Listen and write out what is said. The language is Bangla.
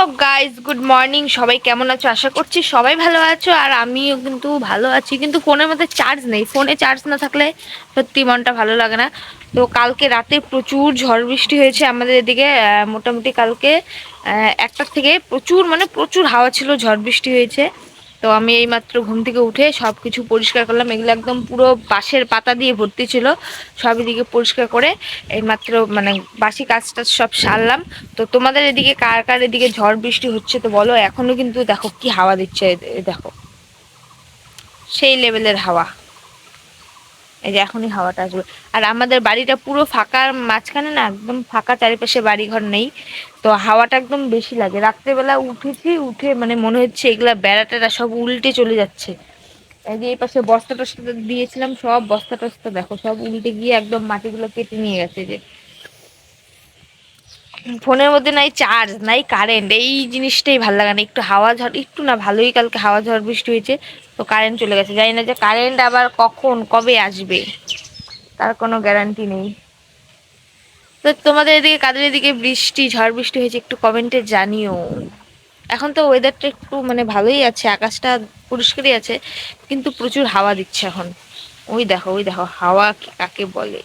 সো গাইজ গুড মর্নিং সবাই কেমন আছো? আশা করছি সবাই ভালো আছো আর আমিও কিন্তু ভালো আছি। কিন্তু ফোনের মধ্যে চার্জ নেই। ফোনে চার্জ না থাকলে সত্যি মনটা ভালো লাগে না। তো কালকে রাতে প্রচুর ঝড় বৃষ্টি হয়েছে আমাদের এদিকে। মোটামুটি কালকে একটার থেকে প্রচুর মানে প্রচুর হাওয়া ছিল, ঝড় বৃষ্টি হয়েছে। তো আমি এই মাত্র ঘুম থেকে উঠে সব কিছু পরিষ্কার করলাম। এগুলো একদম পুরো বাঁশের পাতা দিয়ে ভর্তি ছিল। সব এদিকে পরিষ্কার করে এই মাত্র মানে বাসি কাজটা সব সারলাম। তো তোমাদের এদিকে কার কার এদিকে ঝড় বৃষ্টি হচ্ছে তো বলো? এখনও কিন্তু দেখো কি হাওয়া দিচ্ছে দেখো। সেই লেভেলের হাওয়া। এই যে এখনই হাওয়াটা আসবে। আর আমাদের বাড়িটা পুরো ফাঁকার মাঝখানে না, একদম ফাঁকা চারিপাশে বাড়িঘর নেই। তো হাওয়াটা একদম বেশি লাগে। রাত্রেবেলা উঠেছি, উঠে মানে মনে হচ্ছে এগুলা বেড়া টেড়া সব উল্টে চলে যাচ্ছে। এই যে এই পাশে বস্তা টস্তা দিয়েছিলাম, সব বস্তা টস্তা দেখো, সব উল্টে গিয়ে একদম মাটিগুলো কেটে নিয়ে গেছে যে। ফোনের মধ্যে নাই চার্জ, নাই কারেন্ট এই জিনিসটাই ভালো লাগে না। একটু হাওয়া ঝড়, একটু না ভালোই কালকে হাওয়া ঝড় বৃষ্টি হয়েছে, তো কারেন্ট চলে গেছে। জানি না যে কারেন্ট আবার কখন, কবে আসবে, তার কোনো গ্যারান্টি নেই। তো তোমাদের এদিকে, কাদের এদিকে বৃষ্টি, ঝড় বৃষ্টি হয়েছে একটু কমেন্টে জানিও। এখন তো ওয়েদারটা একটু মানে ভালোই আছে, আকাশটা পরিষ্কারই আছে, কিন্তু প্রচুর হাওয়া দিচ্ছে এখন। ওই দেখো ওই দেখো, হাওয়া কাকে বলে?